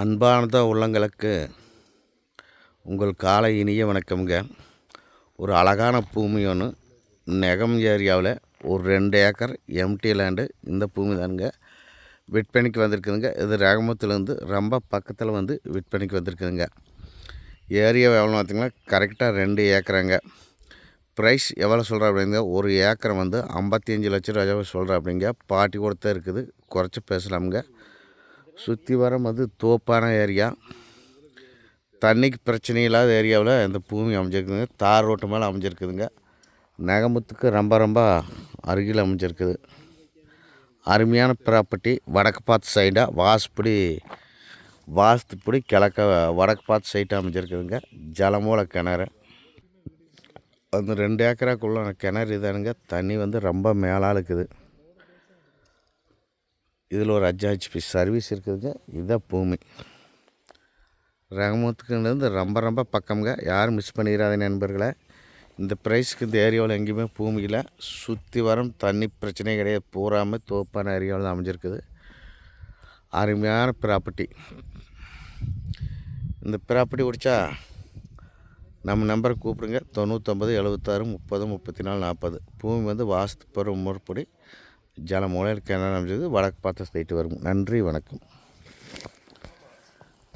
அன்பார்ந்த உள்ளங்களுக்கு உங்கள் காலை இனிய வணக்கம்ங்க. ஒரு அழகான பூமி ஒன்று நெகம் ஏரியாவில் ஒரு ரெண்டு ஏக்கர் எம்டி லேண்டு இந்த பூமி தானுங்க. விற்பனைக்கு வந்திருக்குதுங்க. இது ரகமத்துலேருந்து ரொம்ப பக்கத்தில் வந்து விற்பனைக்கு வந்திருக்குதுங்க. ஏரியா எவ்வளோ பார்த்தீங்கன்னா கரெக்டாக ரெண்டு ஏக்கருங்க. ப்ரைஸ் எவ்வளோ சொல்கிறா அப்படிங்க ஒரு ஏக்கர் வந்து ஐம்பத்தி அஞ்சு லட்ச ரூபா சொல்கிறா அப்படிங்க. பாட்டி கொடுத்தா இருக்குது. குறைச்சி பேசலாமுங்க. சுற்றி வர வந்து தோப்பான ஏரியா. தண்ணிக்கு பிரச்சனை இல்லாத ஏரியாவில் இந்த பூமி அமைஞ்சிருக்குதுங்க. தார் ரோட்டு மேலே அமைஞ்சிருக்குதுங்க. நகமுத்துக்கு ரொம்ப ரொம்ப அருகில் அமைஞ்சிருக்குது. அருமையான ப்ராப்பர்ட்டி வடக்கு பார்த்து சைடாக வாசுப்படி வாஸ்துப்படி கிழக்க வடக்கு பார்த்து சைட்டாக அமைஞ்சிருக்குதுங்க. ஜலமூல கிணறு. அந்த ரெண்டு ஏக்கராக்குள்ள கிணறு இதானுங்க. தண்ணி வந்து ரொம்ப மேலாக இருக்குது. இதில் ஒரு அஜாஜ் ஹெச்பி சர்வீஸ் இருக்குதுங்க. இதுதான் பூமி. ரகமத்துக்குலேருந்து ரொம்ப ரொம்ப பக்கம்ங்க. யாரும் மிஸ் பண்ணிடாத நண்பர்களை. இந்த ப்ரைஸ்க்கு இந்த ஏரியாவில் எங்கேயுமே பூமியில் சுற்றி வரும் தண்ணி பிரச்சனையே கிடையாது. பூராமல் தோப்பான ஏரியாவில் தான் அமைஞ்சிருக்குது. அருமையான ப்ராப்பர்ட்டி இந்த ப்ராப்பர்ட்டி பிடிச்சா நம்ம நம்பரை கூப்பிடுங்க. தொண்ணூற்றொம்பது எழுபத்தாறு முப்பது முப்பத்தி நாலு நாற்பது. பூமி வந்து வாஸ்து பருவ முறைப்படி ஜல மூலையில் கிணறு அமைஞ்சது வடக்கு பார்த்த சைட்டு வரும். நன்றி வணக்கம்.